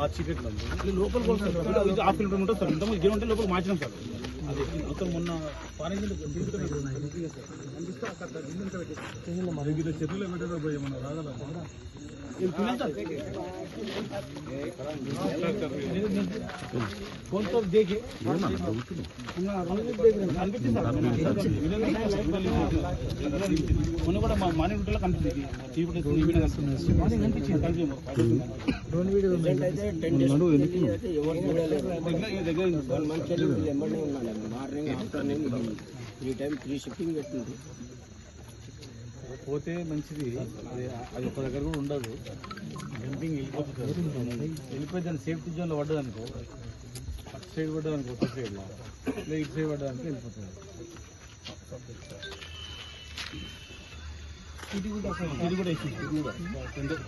ఆ లోపల half kilometre ఉంటుంది సార్. ఇంత ముందు ఉంటే లోపల మార్చినాం సార్. అది మొత్తం మొన్న చెరువులో పెట్టారు. పోయి రాగల फोन तो देखे మొన్న కూడా మా మార్నింగ్ రూట్లో కనిపిస్తుంది చీపుడు ఈవిడ మార్నింగ్ కనిపించింది కనిపించింది డ్రోన్ వీడియో అయితే టెన్ డేస్ అయితే ఎవరు చూడలేదు దగ్గర దగ్గర ఉంది సార్. వన్ మంత్ వెళ్ళి వీళ్ళు ఎంబడి ఉన్నాను morning afternoon three time three shifting పెట్టింది పోతే మంచిది. అది అది ఒక దగ్గర కూడా ఉండదు. జంపింగ్ వెళ్ళిపోతుంది. వెళ్ళిపోయి దాని సేఫ్టీ జోన్లో పడ్డది అనుకో అటు సైడ్ పడ్డది అనుకో ఒక సైడ్లో లేదా ఇటు సైడ్ పడ్డది అనుకో వెళ్ళిపోతుంది. ఇది కూడా ఇది కూడా ఇచ్చి ఇది కూడా. రెండు-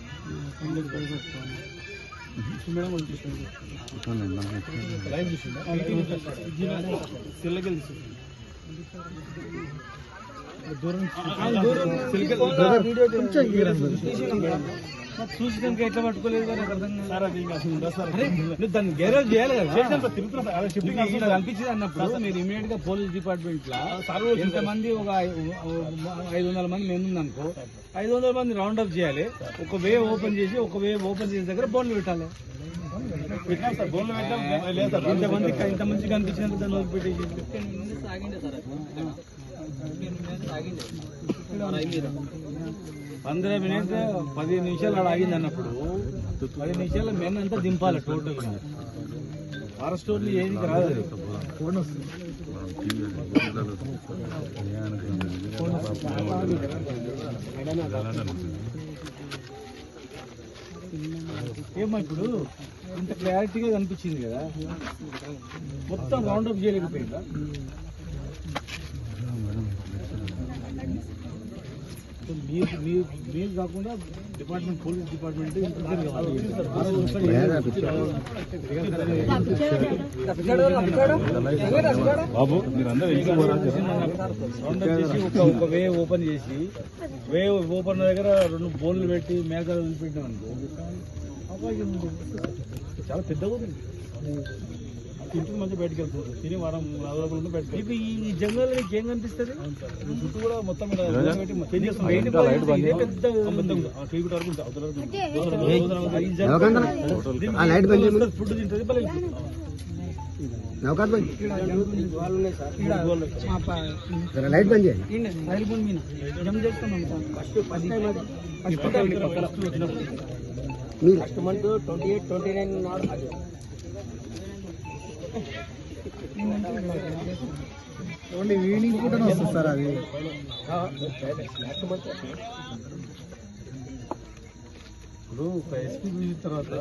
రెండు మేడం వాళ్ళు చూసుకోండి లైవ్ చూసిందా? తెల్లకెళ్ళి చూసినాక ఎట్లా పట్టుకోలేదు దాన్ని గ్యారేజ్ చేయాలి కదా. షిఫ్టింగ్ కనిపించింది అన్నప్పుడు. మీరు ఇమీడియట్గా పోలీస్ డిపార్ట్మెంట్ లా ఎంతమంది ఒక ఐదు వందల మంది మేము ఉందనుకో ఐదు వందల మంది రౌండ్ అప్ చేయాలి. ఒక వే ఓపెన్ చేసి ఒక వే ఓపెన్ చేసిన దగ్గర బోన్లు పెట్టాలి. ఇంతమంది ఇంతమంది కనిపించినందుకు దాన్ని వదిలిపెట్టేసి పంద్ర మినిట్ పదిహేను నిమిషాలు అలా ఆగింది అన్నప్పుడు పది నిమిషాలు మెన్ అంతా దింపాలి టోటల్. ఫారెస్ట్ రోడ్లు ఏది రాదు అది. ఏమో ఇప్పుడు ఇంత క్లారిటీగా కనిపించింది కదా. మొత్తం రౌండప్ చేయలేకపోయిందా? మీరు మీరు మీరు కాకుండా డిపార్ట్మెంట్ పోలీస్ డిపార్ట్మెంట్ బాబు ఒక వే ఓపెన్ చేసి వే ఓపెన్ దగ్గర రెండు బోన్లు పెట్టి మేకలు వదిలిపెట్టాం అనుకో చాలా పెద్దగా ఉంది ఇంటికి మంచి బయటకు వెళ్తుంది తిని వారం అవైలబుల్ ఉంటే బయటకు మీకు ఈ జంగల్ నీకు ఏం కనిపిస్తుంది? చుట్టూ కూడా మొత్తం పెద్ద ఫుడ్ తింటుంది ఉన్నాయి సార్. లైట్ బంద్ చేయండి. Bandh twenty eight twenty nine నాడు అది. ఓన్లీ ఈవినింగ్ పూట వస్తుంది సార్ అది. ఇప్పుడు ఒక ఎస్పీ తర్వాత